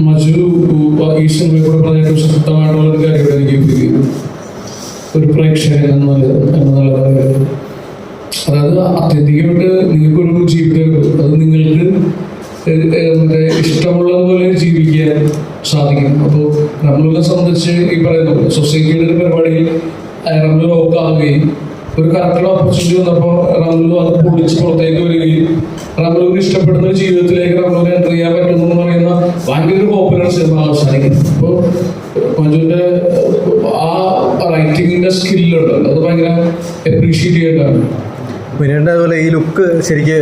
മജു ഈ സിനിമയെ കൂടെ പറഞ്ഞിട്ട് ശക്തമായിട്ടുള്ള ഒരു കാര്യമായിട്ട് എനിക്ക് ഒരു പ്രേക്ഷകൻ എന്ന എന്നുള്ള നിലയിൽ. അതായത് അത്യന്തികമായിട്ട് നിങ്ങൾക്കൊരു ജീവിതം അത് നിങ്ങൾക്ക് മറ്റേ ഇഷ്ടമുള്ളതുപോലെ ജീവിക്കാൻ സാധിക്കും അപ്പോൾ നമ്മളെ സംബന്ധിച്ച് ഈ പറയുന്ന സൊസൈറ്റിയുടെ ഒരു പരിപാടിയിൽ നമ്മൾ ആവുകയും ഒരു കറക്റ്റ് ഓപ്പർച്യൂണിറ്റി വന്നപ്പോൾ റമ്മലു അത് പൊളിച്ച് പുറത്തേക്ക് വരികയും റമ്മലൂന് ഇഷ്ടപ്പെടുന്ന ഒരു ജീവിതത്തിലേക്ക് റമ്മലൂന് എന്റർ ചെയ്യാൻ പറ്റുന്നു എന്ന് പറയുന്ന ഭയങ്കര ഒരു പോപ്പുലർ സിനിമ അവസാനിക്കുന്നത് അപ്പോൾ മഞ്ജുവിന്റെ ആ റൈറ്റിങ്ങിന്റെ സ്കില്ലുണ്ട് അത് ഭയങ്കര അപ്രീഷിയേറ്റ് ചെയ്യേണ്ടതാണ്. പിന്നീട് അതുപോലെ ഈ ലുക്ക് ശരിക്ക്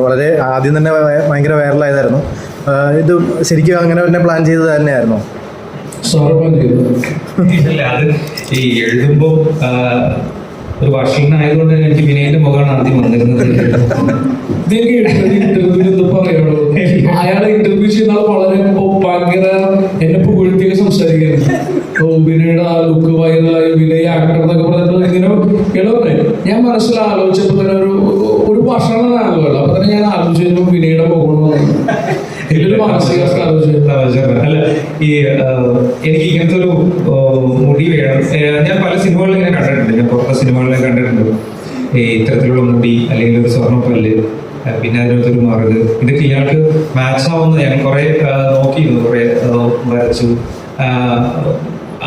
വളരെ ആദ്യം തന്നെ ഭയ- ഭയങ്കര വൈറലായതായിരുന്നു ഇത് ശരിക്കും അങ്ങനെ തന്നെ പ്ലാൻ ചെയ്തത് തന്നെയായിരുന്നു. ഇല്ല അത് ഈ എഴുതുമ്പോൾ ഒരു വർഷീനായതുകൊണ്ട് എനിക്ക് വിനയന്റെ മുഖമാണ് ആദ്യം വന്നിരുന്നത്. ഇന്റർവ്യൂ പറയുള്ളൂ അയാളെ ഇന്റർവ്യൂ ചെയ്യുന്ന വളരെ ഭയങ്കര എന്നെ പുകഴ്ത്തിയൊക്കെ സംസാരിക്കുന്നത് ഓ ലുക്ക് വൈറലായി വിനയ ആക്ടർ എന്നൊക്കെ പറഞ്ഞിട്ട് ഇങ്ങനെ ഞാൻ മനസ്സിൽ ആലോചിച്ചപ്പോ തന്നെ ഒരു ഒരു ആകുമല്ലോ അപ്പൊ തന്നെ ഞാൻ ആലോചിച്ചു വിനയുടെ ഇതിലൊരു മാനസികാവസ്ഥ ആലോചിച്ചു തമാശ. അല്ല ഈ എനിക്ക് ഇങ്ങനത്തെ ഒരു മുടി വേണം. ഞാൻ പല സിനിമകളിലും ഇങ്ങനെ കണ്ടിട്ടുണ്ട്. ഞാൻ പുറത്തെ സിനിമകളിലും കണ്ടിട്ടുണ്ട്. ഈ ഇത്തരത്തിലുള്ള മുടി അല്ലെങ്കിൽ ഒരു സ്വർണപ്പല്ല് പല്ല് പിന്നെ അതിനകത്തൊരു മറുക്. ഇതൊക്കെ ഇയാൾക്ക് മാച്ച് ആവുന്ന ഞാൻ കുറെ നോക്കിയിരുന്നു. കുറെ വരച്ചു.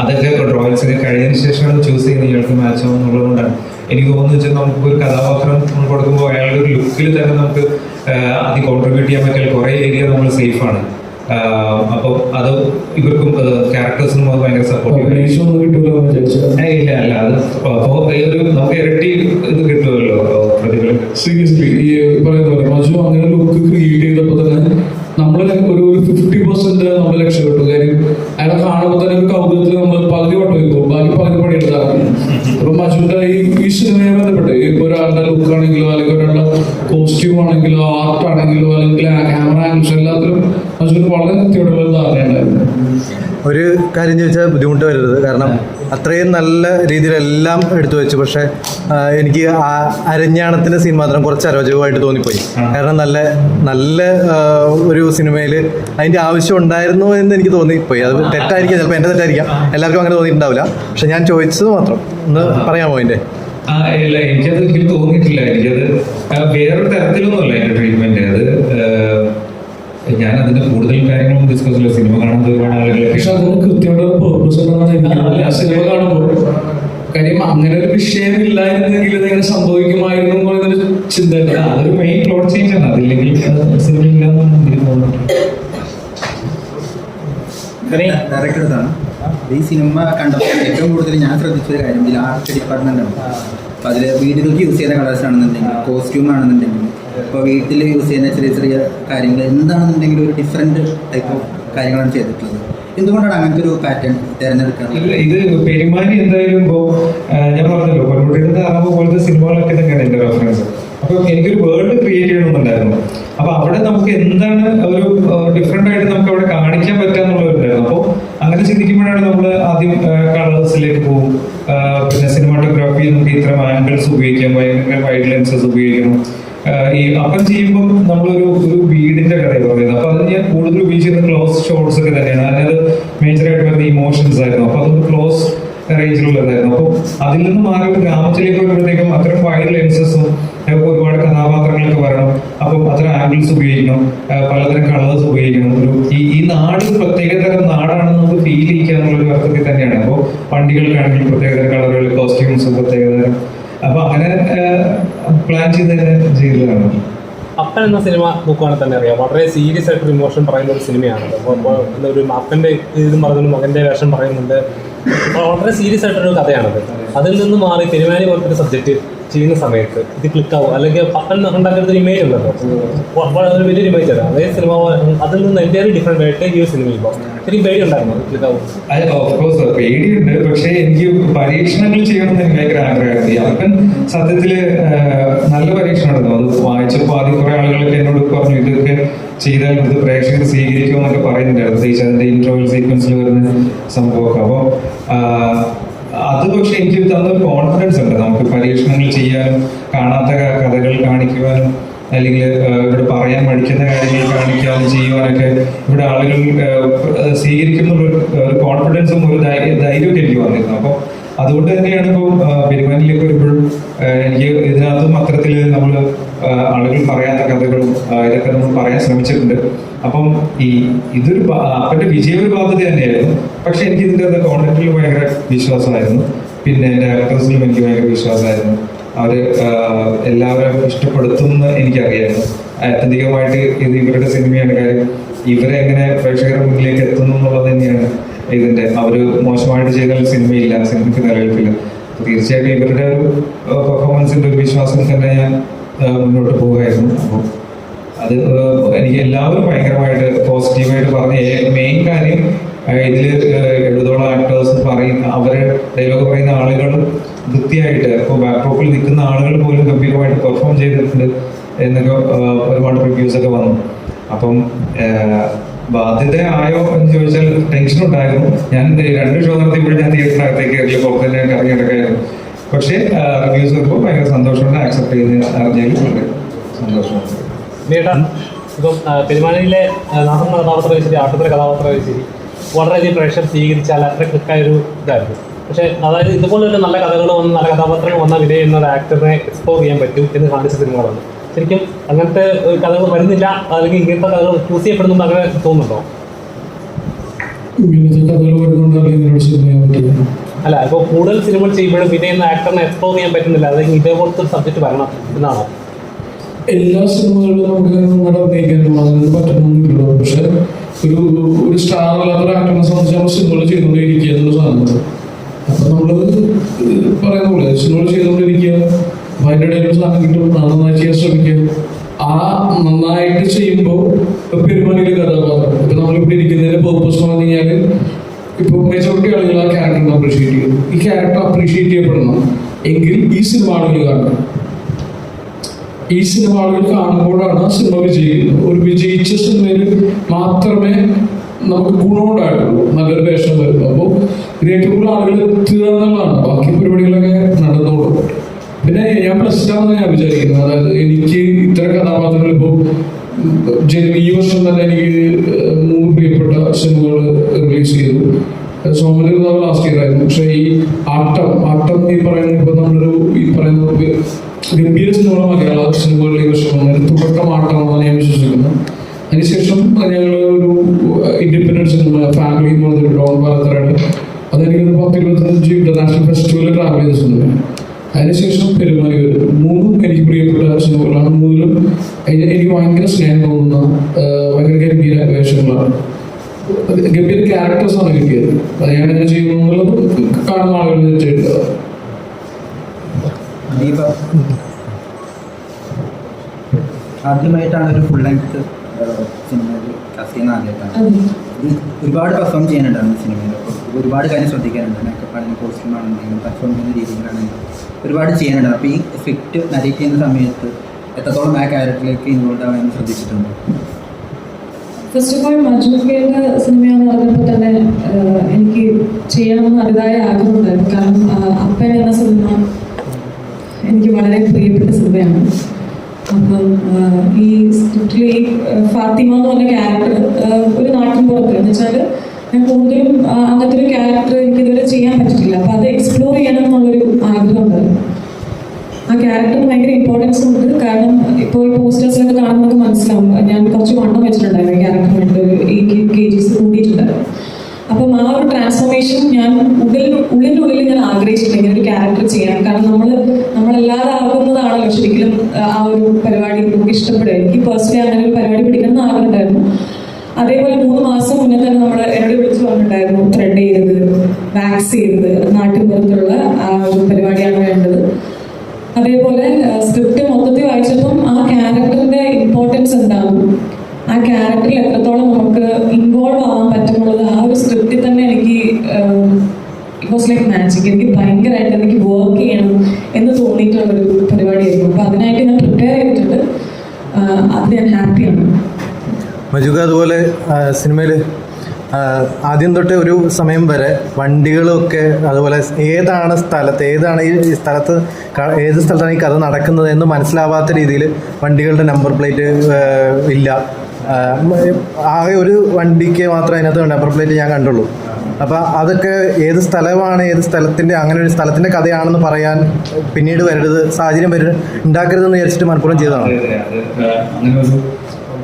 അതൊക്കെ ഡ്രോയിങ്സ് ഒക്കെ കഴിഞ്ഞതിന് ശേഷമാണ് ചൂസ് ചെയ്യുന്നത് ഇയാൾക്ക് മാച്ച് ആവുന്നുള്ളത് കൊണ്ടാണ്. എനിക്ക് തോന്നുന്നു വെച്ചാൽ നമുക്ക് ഒരു കഥാപാത്രം കൊടുക്കുമ്പോൾ അയാളുടെ ഒരു ലുക്കിൽ തന്നെ നമുക്ക് അത് കോൺട്രിബ്യൂട്ട് ചെയ്യാൻ പറ്റിയ കുറേ ഏരിയ നമ്മൾ സേഫാണ് അപ്പോൾ അത് ഇവർക്കും ക്യാരക്ടേഴ്സിനും അത് ഭയങ്കര സപ്പോർട്ട് ഇല്ല അല്ല അത് അപ്പോൾ ഒരു നമുക്ക് ഇരട്ടി ഇത് കിട്ടുമല്ലോ പ്രതിഫലം. സീരിയസ്ലി ഈ പറയുന്ന പോലെ മജു അങ്ങനെ ലുക്ക് ക്രിയേറ്റ് ചെയ്തപ്പോൾ തന്നെ നമ്മൾ ഒരു ഫിഫ്റ്റി പെർസെന്റ് നമ്മൾ രക്ഷപ്പെട്ടു കാര്യം അയാളെ കാണുമ്പോൾ തന്നെ ഒരു കൗതുകത്തിൽ നമ്മൾ പകുതി വട്ടം വയ്ക്കും ബാക്കി പകുതി പണി എടുത്താറുണ്ട് അപ്പൊ മജുവിന്റെ ഈ ഈ സിനിമയെ ബന്ധപ്പെട്ട് ഇപ്പൊ ഒരാളുടെ ലുക്ക് ആണെങ്കിലോ അല്ലെങ്കിൽ കോസ്റ്റ്യൂം ആണെങ്കിലോ ആർട്ട് ആണെങ്കിലോ അല്ലെങ്കിൽ ക്യാമറ ആംഗിൾസ് എല്ലാത്തിലും വളരെ കൃത്യമായിട്ടുള്ള ധാരണയുണ്ടായിരുന്നു ഒരു കാര്യം ചോദിച്ചാൽ ബുദ്ധിമുട്ട് വരരുത്. കാരണം അത്രയും നല്ല രീതിയിലെല്ലാം എടുത്തു വെച്ചു. പക്ഷേ എനിക്ക് ആ അരഞ്ഞാണത്തിന്റെ സീൻ മാത്രം കുറച്ച് അരോചകമായിട്ട് തോന്നിപ്പോയി. കാരണം നല്ല നല്ല ഒരു സിനിമയിൽ അതിന്റെ ആവശ്യം ഉണ്ടായിരുന്നു എന്ന് എനിക്ക് തോന്നിപ്പോയി. അത് തെറ്റായിരിക്കാം. ചിലപ്പോൾ എന്റെ തെറ്റായിരിക്കാം. എല്ലാവർക്കും അങ്ങനെ തോന്നിയിട്ടുണ്ടാവില്ല. പക്ഷെ ഞാൻ ചോദിച്ചത് മാത്രം. ഒന്ന് പറയാമോ അതിന്റെ ആ ഇല്ല എനിക്കത് ഒരിക്കലും തോന്നിയിട്ടില്ല. എനിക്കത് ആ, വേറൊരു തരത്തിലൊന്നുമല്ല എന്റെ ട്രീറ്റ്മെന്റ് അത് ഞാൻ അതിന്റെ കൂടുതൽ കാര്യങ്ങളും ഡിസ്കസ് ചെയ്യില്ല സിനിമ കാണുന്നത് ഒരുപാട് ആളുകളെ പക്ഷെ അതിന് കൃത്യമായിട്ട് പേർപ്പസ് സിനിമ കാണുമ്പോൾ കാര്യം അങ്ങനെ ഒരു വിഷയം ഇല്ലായിരുന്നെങ്കിൽ ഇതെങ്ങനെ സംഭവിക്കുമായിരുന്നു എന്നൊരു ചിന്ത ആ, അതൊരു മെയിൻ പ്ലോട്ട് ചേഞ്ച് ആണ്. അതില്ലെങ്കിൽ സിനിമ ഇല്ലാന്നാണ് എനിക്ക് തോന്നുന്നത് ഡയറക്ടറാണ് ഈ സിനിമ കണ്ടപ്പോൾ ഏറ്റവും കൂടുതൽ ഞാൻ ശ്രദ്ധിച്ച ഒരു കാര്യം ഇതിൽ ആർട്ട് ഡിപ്പാർട്ട്മെന്റ് ആണ്. അപ്പം അതിൽ വീടുകൾക്ക് യൂസ് ചെയ്യുന്ന കളേഴ്സ് ആണെന്നുണ്ടെങ്കിൽ കോസ്റ്റ്യൂം ആണെന്നുണ്ടെങ്കിൽ ഇപ്പോൾ വീട്ടിൽ യൂസ് ചെയ്യുന്ന ചെറിയ ചെറിയ കാര്യങ്ങൾ എന്താണെന്നുണ്ടെങ്കിൽ ഒരു ഡിഫറെന്റ് ടൈപ്പ് ഓഫ് കാര്യങ്ങളാണ് ചെയ്തിട്ടുള്ളത്. എന്തുകൊണ്ടാണ് അങ്ങനത്തെ ഒരു പാറ്റേൺ തിരഞ്ഞെടുക്കുന്നത് ഇത് പെരുമാനി എന്തായാലും ഇപ്പോൾ ഞാൻ പറഞ്ഞല്ലോ പെൺകുട്ടികളുടെ അറബ് പോലത്തെ സിനിമകളൊക്കെ തന്നെയാണ് എന്റെ റെഫറൻസ് അപ്പൊ എനിക്കൊരു വേൾഡ് ക്രിയേറ്റ് ചെയ്യണമെന്നുണ്ടായിരുന്നു. അപ്പൊ അവിടെ നമുക്ക് എന്താണ് ഒരു ഡിഫറെന്റ് ആയിട്ട് നമുക്ക് അവിടെ കാണിക്കാൻ ഉണ്ടായിരുന്നു. അപ്പോൾ അങ്ങനെ ചിന്തിക്കുമ്പോഴാണ് നമ്മൾ ആദ്യം കളേഴ്സിലേക്ക് പോകും. പിന്നെ സിനിമാറ്റോഗ്രാഫി നമുക്ക് ഇത്തരം ആംഗിൾസ് ഉപയോഗിക്കാം ഭയങ്കര വൈഡ് ലെൻസസ് ഉപയോഗിക്കണം. ഈ അപ്പം ചെയ്യുമ്പോൾ നമ്മളൊരു ഒരു വീടിന്റെ കഥ പറയുന്നത്. അപ്പൊ അത് ഞാൻ കൂടുതൽ ഉപയോഗിച്ചിരുന്ന ക്ലോസ് ഷോട്ട്സ് ഒക്കെ തന്നെയാണ്. അതായത് മേജറായിട്ട് വരുന്ന ഇമോഷൻസ് ആയിരുന്നു. അപ്പൊ അതൊന്ന് ക്ലോസ് റേഞ്ചിലുള്ളതായിരുന്നു അപ്പോൾ അതിൽ നിന്ന് മാറി ഗ്രാമത്തിലേക്ക് വരുമ്പോഴത്തേക്കും അത്തരം വൈഡ് ലെൻസസും ഒരുപാട് കഥാപാത്രങ്ങളൊക്കെ വരണം. അപ്പം അത്തരം ആംഗിൾസ് ഉപയോഗിക്കണം പലതരം കളേഴ്സ് ഉപയോഗിക്കണം ഒരു ഈ ഈ നാട് പ്രത്യേക പ്രത്യേകതരം നാടാണെന്ന് നമുക്ക് ഫീൽ ചെയ്യിക്കുക എന്നുള്ള ഒരു അർത്ഥത്തിൽ തന്നെയാണ്. അപ്പോൾ വണ്ടികൾക്കാണെങ്കിൽ പ്രത്യേകതരം കളറുകൾ കോസ്റ്റ്യൂംസ് പ്രത്യേകതരം. അപ്പൊ അങ്ങനെ പ്ലാൻ ചെയ്ത് തന്നെ ചെയ്തതാണ്. അപ്പൻ എന്ന സിനിമ നോക്കുവാണെങ്കിൽ തന്നെ അറിയാം. വളരെ സീരിയസ് ആയിട്ടൊരു ഇമോഷൻ പറയുന്ന ഒരു സിനിമയാണ് അപ്പോൾ അപ്പോൾ ഒരു അപ്പന്റെ ഇത് പറയുന്നു മകന്റെ വേഷം പറയുന്നുണ്ട്. വളരെ സീരിയസ് ആയിട്ടൊരു കഥയാണത്. അതിൽ നിന്ന് മാറി പെരുമാനി പോലത്തെ സബ്ജക്റ്റ് ചെയ്യുന്ന സമയത്ത് ഇത് ക്ലിക്കാവും അല്ലെങ്കിൽ പെട്ടെന്ന് ഉണ്ടാക്കുന്ന ഇമേജ് ഉണ്ടല്ലോ. വളരെ വലിയൊരു ഇമേജ് ആണ് അതേ സിനിമ അതിൽ നിന്ന് എന്റെ ഡിഫറെന്റ് ആയിട്ട് ഈ സിനിമ പേടിയുണ്ട്. പക്ഷേ എനിക്ക് പരീക്ഷണങ്ങൾ ചെയ്യണമെന്ന് എനിക്ക് ഭയങ്കര ആഗ്രഹമായിരുന്നു ഈ അപ്പൻ നല്ല നല്ല പരീക്ഷണമായിരുന്നു അത് വായിച്ചപ്പോൾ ആദ്യം കുറെ ആളുകളൊക്കെ എന്നോട് പറഞ്ഞു ഇതൊക്കെ ചെയ്താൽ ഇത് പ്രേക്ഷകർ സ്വീകരിക്കും എന്നൊക്കെ പറയുന്നുണ്ടായിരുന്നു. പ്രത്യേകിച്ച് അതിന്റെ ഇന്റർവൽ സീക്വൻസിൽ വരുന്ന സംഭവമൊക്കെ. അപ്പോൾ അത് പക്ഷെ എനിക്ക് തന്നൊരു കോൺഫിഡൻസ് ഉണ്ട്. നമുക്ക് പരീക്ഷണങ്ങൾ ചെയ്യാനും കാണാത്ത ക- കഥകൾ കാണിക്കുവാനും അല്ലെങ്കിൽ ഇവിടെ പറയാൻ മടിക്കുന്ന കാര്യങ്ങൾ കാണിക്കാനും ചെയ്യുവാനൊക്കെ ഇവിടെ ആളുകൾ സ്വീകരിക്കുന്ന ഒരു കോൺഫിഡൻസും ഒരു ധൈര്യ- ധൈര്യമൊക്കെ എനിക്ക് വന്നിരുന്നു. അപ്പോൾ അതുകൊണ്ട് തന്നെയാണ് ഇപ്പോൾ പെരുമാനിലേക്ക് വരുമ്പോഴും എനിക്ക് ഇതിനകത്തും അത്തരത്തിൽ നമ്മൾ ആളുകൾ പറയാത്ത കഥകളും ഇതൊക്കെ നമ്മൾ പറയാൻ ശ്രമിച്ചിട്ടുണ്ട്. അപ്പം ഈ ഇതൊരു അപ്പന്റെ വിജയ ഒരു ബാധ്യത തന്നെയായിരുന്നു. പക്ഷെ എനിക്ക് ഇതിന്റെ കോണ്ടക്റ്റിൽ ഭയങ്കര വിശ്വാസമായിരുന്നു. പിന്നെ എന്റെ ആക്ട്രസിലും എനിക്ക് ഭയങ്കര വിശ്വാസമായിരുന്നു. ആ, എല്ലാവരും ഇഷ്ടപ്പെടുത്തുമെന്ന് എനിക്കറിയാം. ആത്യന്തികമായിട്ട് ഇത് ഇവരുടെ സിനിമയാണ്. കാര്യം ഇവരെ എങ്ങനെ പ്രേക്ഷകരുടെ മുന്നിലേക്ക് എത്തുന്നു എന്നുള്ളത് തന്നെയാണ് ഇതിന്റെ അവർ മോശമായിട്ട് ചെയ്താൽ സിനിമയില്ല സിനിമയ്ക്ക് നിലനിൽപ്പില്ല. തീർച്ചയായിട്ടും ഇവരുടെ ഒരു പെർഫോമൻസിന്റെ ഒരു വിശ്വാസം തന്നെ ഞാൻ മുന്നോട്ട് പോവുകയായിരുന്നു അപ്പോൾ അത് എനിക്ക് എല്ലാവരും ഭയങ്കരമായിട്ട് പോസിറ്റീവായിട്ട് പറഞ്ഞ മെയിൻ കാര്യം ഇതിൽ എഴുതോളം ആക്ടേഴ്സ് പറയുന്ന അവരെ ഡയലോഗ് പറയുന്ന ആളുകൾ വൃത്തിയായിട്ട് ഇപ്പോൾ ബാക്ക്ടോപ്പിൽ നിൽക്കുന്ന ആളുകൾ പോലും ഗംഭീരമായിട്ട് പെർഫോം ചെയ്തിട്ടുണ്ട് എന്നൊക്കെ ഒരുപാട് റിവ്യൂസ് ഒക്കെ വന്നു. അപ്പം ബാധ്യത ആയോ എന്ന് ചോദിച്ചാൽ ടെൻഷൻ ഉണ്ടായിരുന്നു. ഞാൻ രണ്ട് ഷോ നടത്തിയപ്പോഴും ഞാൻ തിയേറ്ററിനകത്തേക്ക് കയറിയ പുറത്ത് തന്നെ ഇറങ്ങി കിടക്കായിരുന്നു പക്ഷേ റിവ്യൂസ് വരുമ്പോൾ ഭയങ്കര സന്തോഷമുണ്ട് ആക്സെപ്റ്റ് ചെയ്യുന്ന അറിഞ്ഞാലും വളരെ സന്തോഷമുണ്ട്. ഇപ്പം പെരുമാനയിലെ നാഥൻ നാടൻ കഥാപാത്രം ശരി ആട്ടത്തിലെ കഥാപാത്രം ശരി വളരെയധികം പ്രേക്ഷകർ സ്വീകരിച്ചാൽ അത്ര ക്ലിക്കായൊരു ഇതായിരുന്നു. പക്ഷേ അതായത് ഇതുപോലൊരു നല്ല കഥകൾ വന്ന് നല്ല കഥാപാത്രങ്ങൾ വന്ന വിധ എന്ന ഒരു ആക്ടറിനെ എക്സ്പ്ലോർ ചെയ്യാൻ പറ്റും എന്ന് കാണിച്ച സിനിമകളാണ്. ശരിക്കും അങ്ങനത്തെ കഥകൾ വരുന്നില്ല അല്ലെങ്കിൽ ഇങ്ങനത്തെ കഥകൾ ചൂസ് ചെയ്യപ്പെടുന്നുണ്ട് അങ്ങനെ തോന്നുന്നുണ്ടോ? അല്ല ഇപ്പോൾ കൂടുതൽ സിനിമകൾ ചെയ്യുമ്പോഴും വിനയ എന്ന ആക്ടറിനെ എക്സ്പ്ലോർ ചെയ്യാൻ പറ്റുന്നില്ല അല്ലെങ്കിൽ ഇതേപോലത്തെ സബ്ജക്ട് വരണം എന്നാണോ? എല്ലാ സിനിമകളിലും നമുക്ക് പറ്റണമെന്നില്ലല്ലോ. പക്ഷെ ഒരു ഒരു സ്റ്റാർ അല്ലാത്ത ഒരു ആക്ടറിനെ സംബന്ധിച്ച് നമ്മൾ സിനിമകൾ ചെയ്തുകൊണ്ടിരിക്കുക എന്നുള്ള സാധനമുണ്ട് അപ്പൊ നമ്മൾ പറയുന്ന പോലെ സിനിമകൾ ചെയ്തുകൊണ്ടിരിക്കുക. അതിന്റെ ഇടയിൽ സാധനം കിട്ടും. നന്നായി ചെയ്യാൻ ശ്രമിക്കുക. ആ നന്നായിട്ട് ചെയ്യുമ്പോൾ പെരുമാനിയിലെ കഥാപാത്രം ഇപ്പൊ നമ്മളിവിടെ ഇരിക്കുന്നതിന്റെ പേർപ്പസ് എന്ന് പറഞ്ഞു കഴിഞ്ഞാൽ ഇപ്പൊ മെജോറിറ്റി ആളുകൾ ആ ക്യാരക്ടറിനെ അപ്രീഷിയേറ്റ് ചെയ്യുന്നു ഈ ക്യാരക്ടർ അപ്രീഷിയേറ്റ് ചെയ്യപ്പെടണം. എങ്കിൽ ഈ സിനിമ ആളുകൾ കാണണം. ഈ സിനിമ ആളുകൾ കാണുമ്പോഴാണ് ആ സിനിമ വിജയിക്കുന്നത്. ഒരു വിജയിച്ച സിനിമയിൽ മാത്രമേ നമുക്ക് ഗുണമുണ്ടായിട്ടുള്ളൂ. നല്ലൊരു വേഷം വരുന്നു അപ്പോൾ ഏറ്റവും കൂടുതൽ ആളുകൾ എത്തുക ബാക്കി പരിപാടികളൊക്കെ നടന്നോളും. പിന്നെ ഞാൻ പ്രശ്നമാണെന്ന് ഞാൻ വിചാരിക്കുന്നത് അതായത് എനിക്ക് ഇത്തരം കഥാപാത്രങ്ങൾ ഇപ്പോൾ ഈ വർഷം തന്നെ എനിക്ക് മൂന്ന് പ്രിയപ്പെട്ട സിനിമകൾ റിലീസ് ചെയ്തു. സോമന് ലാസ്റ്റ് ഇയർ ആയിരുന്നു. പക്ഷേ ഈ ആട്ടം ആട്ടം ഈ പറയുന്ന ഇപ്പൊ നമ്മളൊരു ഈ പറയുന്ന ഗംഭീര സിനിമകൾ മലയാള സിനിമകളിൽ വന്നൊരു തുടക്കം ആട്ടമാണെന്ന് ഞാൻ വിശ്വസിക്കുന്നു. അതിനുശേഷം ഞങ്ങൾ ഒരു ഇൻഡിപെൻഡൻസ് സിനിമ ഫാമിലി എന്ന് പറഞ്ഞൊരു ഡോൺ ഭാരതറാണ് അതെനിക്ക് പത്ത് ഇരുപത്തഞ്ച് ഇന്റർനാഷണൽ ഫെസ്റ്റിവലിൽ ട്രാവൽ ചെയ്തിട്ടുണ്ട്. അതിനുശേഷം പെരുമാറി വരും മൂന്നും എനിക്ക് പ്രിയപ്പെട്ട സിനിമകളാണ്. മൂന്നിലും എനി- എനിക്ക് ഭയങ്കര സ്നേഹം തോന്നുന്ന ഭയങ്കര ഗംഭീര വേഷങ്ങളാണ്. ഗംഭീര ക്യാരക്ടേഴ്സ് ആണ് കിട്ടിയത്. അത് ഞാൻ എങ്ങനെ ചെയ്യുന്നു എന്നുള്ളത് കാണുന്ന ആളുകൾ ചെയ്യുന്നത് ദീപ. ആദ്യമായിട്ടാണ് ഒരു ഫുൾ ലെങ്ത് സിനിമയിൽ ചെയ്യുന്ന ആദ്യമായിട്ടാണ് ഒരുപാട് പെർഫോം ചെയ്യാനുണ്ടായിരുന്നു സിനിമയിൽ. അപ്പോൾ ഒരുപാട് കാര്യം ശ്രദ്ധിക്കാനുണ്ട്. മേക്കപ്പ് ആണെങ്കിലും കോസ്റ്റ്യൂം ആണെങ്കിലും പെർഫോം ചെയ്യുന്ന രീതികളാണെങ്കിലും ഒരുപാട് ചെയ്യാനുണ്ട്. അപ്പോൾ ഈ സ്ക്രിപ്റ്റ് നരേറ്റ് ചെയ്യുന്ന സമയത്ത് എത്രത്തോളം ആ ക്യാരക്ടറിലേക്ക് ഇൻവോൾവ് ആവാൻ ശ്രദ്ധിച്ചിട്ടുണ്ട്? ഫസ്റ്റ് ഓഫ് ഓൾ മജുക്കയുടെ സിനിമയെന്ന് പറഞ്ഞപ്പോൾ തന്നെ എനിക്ക് ചെയ്യണമെന്ന് അതിതായ ആഗ്രഹമുണ്ടായിരുന്നു. കാരണം അപ്പൻ എന്ന സിനിമ എനിക്ക് വളരെ പ്രിയപ്പെട്ട സിനിമയാണ്. അപ്പം ഈ സ്ക്രിപ്റ്റിൽ ഈ ഫാത്തിമ എന്ന് പറഞ്ഞ ക്യാരക്ടർ ഒരു നാട്ടിൻ പുറത്ത് എന്ന് വെച്ചാൽ ഞാൻ കൂടുതലും അങ്ങനത്തെ ഒരു ക്യാരക്ടർ എനിക്ക് ഇതുവരെ ചെയ്യാൻ പറ്റിയിട്ടില്ല. അപ്പൊ അത് എക്സ്പ്ലോർ ചെയ്യണം എന്നുള്ളൊരു ആഗ്രഹമുണ്ട്. ആ ക്യാരക്ടറിന് ഭയങ്കര ഇമ്പോർട്ടൻസ് ഉണ്ട്. കാരണം ഇപ്പോൾ ഈ പോസ്റ്റേഴ്സിലൊക്കെ കാണുമ്പോൾ മനസ്സിലാവും. ഞാൻ കുറച്ച് വണ്ണം വെച്ചിട്ടുണ്ടായിരുന്നു ഈ ക്യാരക്ടറിന് വേണ്ടി. ഒരു കെ ജീസ് കൂടിയിട്ടുണ്ടായിരുന്നു അപ്പം ആ ഒരു ട്രാൻസ്ഫോർമേഷൻ ഞാൻ ഉള്ളിൽ ഉള്ളിന്റെ ഉള്ളിൽ ഞാൻ ആഗ്രഹിച്ചിട്ടുണ്ട് ഇങ്ങനെ ഒരു ക്യാരക്ടർ ചെയ്യാൻ. കാരണം നമ്മൾ നമ്മളല്ലാതെ ആകുന്നതാണല്ലോ ശരിക്കും ആ ഒരു പരിപാടി നമുക്ക് ഇഷ്ടപ്പെടുക. എനിക്ക് പേഴ്സണലി അങ്ങനെ ഒരു പരിപാടി പിടിക്കണം എന്ന് ആഗ്രഹം ഉണ്ടായിരുന്നു അതേപോലെ മൂന്ന് മാസം മുന്നേ തന്നെ നമ്മൾ എന്നോട് വിളിച്ചു പറഞ്ഞിട്ടുണ്ടായിരുന്നു ത്രെഡ് ചെയ്തത് വാക്സ് ചെയ്തത് നാട്ടിൻ പുറത്തുള്ള ആ ഒരു പരിപാടിയാണ് വേണ്ടത്. അതേപോലെ സ്ക്രിപ്റ്റ് മൊത്തത്തിൽ വായിച്ചപ്പം ആ ക്യാരക്ടറിന്റെ ഇമ്പോർട്ടൻസ് എന്താണ്? ആ ക്യാരക്ടറിൽ എത്രത്തോളം നമുക്ക് ഇൻവോൾവ് ആവാൻ പറ്റുന്നുള്ളത്? ആ ഒരു സ്ക്രിപ്റ്റിൽ തന്നെ എനിക്ക് വാസ് ലൈക്ക് മാജിക് എനിക്ക് ഭയങ്കരമായിട്ട് എനിക്ക് വർക്ക് ചെയ്യണം എന്ന് തോന്നിയിട്ടുള്ളൊരു പരിപാടിയായിരുന്നു. അപ്പോൾ അതിനായിട്ട് ഞാൻ പ്രിപ്പയർ ചെയ്തിട്ടുണ്ട്. അത് ഞാൻ ഹാപ്പിയാണ് മജുക അതുപോലെ സിനിമയിൽ ആദ്യം തൊട്ട് ഒരു സമയം വരെ വണ്ടികളൊക്കെ അതുപോലെ ഏതാണ് സ്ഥലത്ത് ഏതാണ് ഈ സ്ഥലത്ത് ഏത് സ്ഥലത്താണ് ഈ കഥ നടക്കുന്നത് എന്ന് മനസ്സിലാവാത്ത രീതിയിൽ വണ്ടികളുടെ നമ്പർ പ്ലേറ്റ് ഇല്ല. ആകെ ഒരു വണ്ടിക്ക് മാത്രം അതിനകത്ത് നമ്പർ പ്ലേറ്റ് ഞാൻ കണ്ടുള്ളൂ. അപ്പോൾ അതൊക്കെ ഏത് സ്ഥലമാണ് ഏത് സ്ഥലത്തിന്റെ അങ്ങനെ ഒരു സ്ഥലത്തിന്റെ കഥയാണെന്ന് പറയാൻ പിന്നീട് വരരുത് സാഹചര്യം വരരുത് ഉണ്ടാക്കരുതെന്ന് വിചാരിച്ചിട്ട് മലപ്പുറം ചെയ്തതാണ്.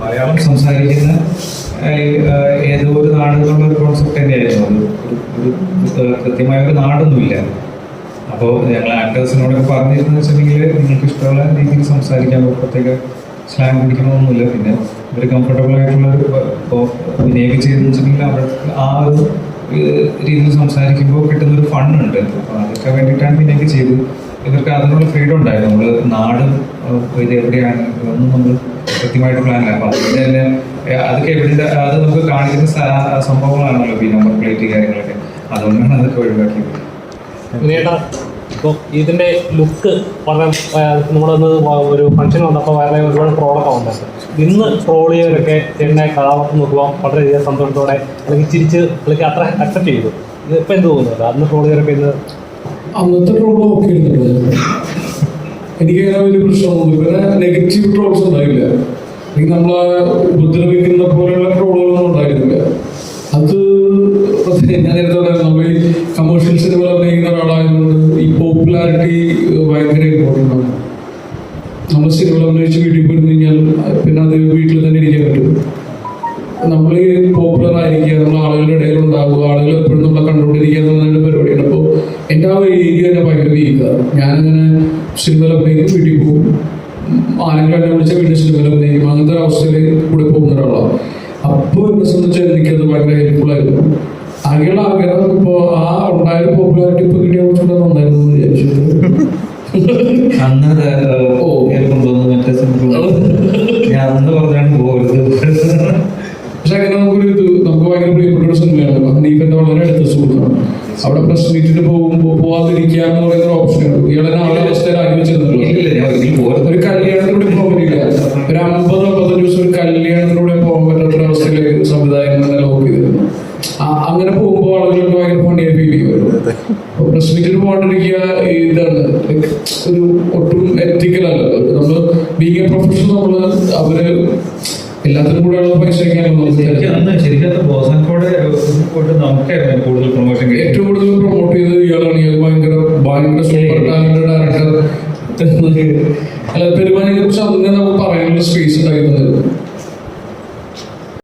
മലയാളം സംസാരിക്കുന്ന ഏതോ ഒരു നാട് എന്നുള്ള ഒരു കോൺസെപ്റ്റ് തന്നെയായിരുന്നു. അത് ഒരു കൃത്യമായ ഒരു നാടൊന്നുമില്ല. അപ്പോൾ ഞങ്ങൾ ആക്ടേഴ്സിനോടൊക്കെ പറഞ്ഞിരുന്നത് വെച്ചിട്ടുണ്ടെങ്കിൽ നിങ്ങൾക്ക് ഇഷ്ടമുള്ള രീതിയിൽ സംസാരിക്കാൻ പ്രത്യേക സ്ലാങ് പിടിക്കണമെന്നൊന്നുമില്ല. പിന്നെ ഇവർ കംഫർട്ടബിൾ ആയിട്ടുള്ള ഇപ്പോൾ വിനയൊക്കെ ചെയ്തെന്ന് വെച്ചിട്ടുണ്ടെങ്കിൽ അവർക്ക് ആ ഒരു രീതിയിൽ സംസാരിക്കുമ്പോൾ കിട്ടുന്നൊരു ഫണ്ണുണ്ട് അപ്പോൾ അതൊക്കെ വേണ്ടിയിട്ടാണ് വിനയൊക്കെ ചെയ്ത് ഇവർക്ക് അതിനുള്ള ഫ്രീഡം ഉണ്ടായിരുന്നു നമ്മൾ നാട് ഇത് എവിടെയാണ്? ഇതൊന്നും നമ്മൾ കൃത്യമായിട്ട് പ്ലാൻ അപ്പൊ അതുകൊണ്ട് തന്നെ അതൊക്കെ എവിടെ അത് നമുക്ക് കാണിക്കുന്ന സംഭവങ്ങളാണല്ലോ ഈ നമ്പർ പ്ലേറ്റ് കാര്യങ്ങളൊക്കെ. അതുകൊണ്ടാണ് അതൊക്കെ ഒഴിവാക്കിയത്. ഇപ്പോൾ ഇതിന്റെ ലുക്ക് വളരെ നമ്മളൊന്ന് ഒരു ഫംഗ്ഷൻ വന്നപ്പോൾ വളരെ ഒരുപാട് ട്രോളൊക്കെ വന്നിട്ടുണ്ട് ഇന്ന് ട്രോൾ ചെയ്തവരൊക്കെ ചേട്ടനെ കഥാപാത്രം നോക്കുമ്പോൾ വളരെയധികം സന്തോഷത്തോടെ അല്ലെങ്കിൽ ചിരിച്ച് അല്ലെങ്കിൽ അത്ര അക്സെപ്റ്റ് ചെയ്തു. ഇപ്പം എന്ത് തോന്നുന്നത് അന്ന് ട്രോൾ ചെയ്തവരൊക്കെ ഇന്ന് അന്നത്തെ ട്രോൾ ഒക്കെ ഇരുന്നിട്ടുണ്ട് എനിക്ക് അങ്ങനെ വലിയ പ്രശ്നമൊന്നും പിന്നെ നെഗറ്റീവ് ട്രോൾസ് ഉണ്ടായില്ല. അല്ലെങ്കിൽ നമ്മളെ ഉപദ്രവിക്കുന്ന പോലെയുള്ള ട്രോളുകളൊന്നും ഉണ്ടായിരുന്നില്ല. അത് ഞാൻ നേരത്തെ പറയാം നമ്മൾ ഈ കമേഴ്ഷ്യൽ സിനിമ അഭിനയിക്കുന്ന ഒരാളായതുകൊണ്ട് ഈ പോപ്പുലാരിറ്റി ഭയങ്കര ഇമ്പോർട്ടന്റ് ആണ്. നമ്മൾ സിനിമ അഭിനയിച്ച് വീട്ടിൽ പോയി കഴിഞ്ഞാൽ പിന്നെ അത് വീട്ടിൽ തന്നെ ഇരിക്കാൻ പറ്റും. നമ്മൾ പോപ്പുലർ ആയിരിക്കുക നമ്മൾ ആളുകളുടെ ഇടയിൽ ഉണ്ടാവുക ആളുകൾ എപ്പോഴും നമ്മളെ കണ്ടുകൊണ്ടിരിക്കുക എന്നുള്ള പരിപാടിയാണ് അപ്പോൾ എന്റെ ആ ഏരിയ തന്നെ ഭയങ്കര വീക്കാണ് ഞാനിങ്ങനെ സിനിമയിൽ അഭിനയിക്കും വീട്ടിൽ പോകും. ആരെങ്കിലും എന്നെ വിളിച്ച വീട്ടിൽ സിനിമയിൽ അഭിനയിക്കും അങ്ങനത്തെ ഒരു അവസ്ഥയിൽ കൂടെ പോകുന്ന ഒരാളാണ് അപ്പോൾ എന്നെ സംബന്ധിച്ച് എനിക്കത് ഭയങ്കര ഹെൽപ്ഫുൾ ആയിരുന്നു. അങ്ങനെയുള്ള ആഗ്രഹം ഇപ്പോൾ ആ ഉണ്ടായ പോപ്പുലാരിറ്റി ഇപ്പോൾ കിട്ടിയ കുറച്ചുകൂടെ നന്നായിരുന്നു എന്ന് വിചാരിച്ചു പക്ഷെ അങ്ങനെ നമുക്കൊരു ഇത് നമുക്ക് ഭയങ്കര പ്രിയപ്പെട്ട ഒരു സിനിമയാണ് ഹനീഫിന്റെ വളരെ അടുത്ത സുഹൃത്താണ്. അവിടെ പ്രസ് മീറ്റിന് പോകുമ്പോൾ പോവാതിരിക്കുക എന്ന് പറയുന്ന ഓപ്ഷൻ ഉണ്ട്. ഇയാളെ നാളെ അവസ്ഥയിൽ അനുവദിച്ചിരുന്നുള്ളൂ ഒരു കല്യാണത്തിലൂടെ പോകാൻ പറ്റില്ല. ഒരു അമ്പത് അമ്പത്തഞ്ച് ദിവസം ഒരു കല്യാണത്തിലൂടെ പോകാൻ പറ്റാത്ത അവസ്ഥയിലേക്ക് സംവിധായകൻ തന്നെ ലോക്ക് ചെയ്തിരുന്നു. അങ്ങനെ പോകുമ്പോൾ ആളുകൾക്ക് ഭയങ്കര ഫണ്ടി ഫീൽ ചെയ്യുമായിരുന്നു. പ്രസ് മീറ്റിന് പോകാണ്ടിരിക്കുക ഇതാണ്. ഒരു ഒട്ടും എത്തിക്കൽ നമ്മൾ നമ്മൾ ബീങ് എ പ്രൊഫഷണൽ നമ്മൾ അവർ എല്ലാത്തിനും കൂടെ ശരിക്കും ബോസാക്കോടെ പോയിട്ട് നമുക്കായിരുന്നു കൂടുതൽ പ്രൊമോഷൻ ഏറ്റവും കൂടുതൽ പ്രൊമോട്ട് ചെയ്തത് ഇയാളാണ്. ഇയാൾ ഭയങ്കര ഭയങ്കര സൂപ്പർ ടാലന്റഡ് ഡയറക്ടർ അല്ല പെരുമാനിനെ കുറിച്ച് അങ്ങനെ നമുക്ക് പറയാനുള്ള സ്പേസ് ഉണ്ടായിരുന്നത്.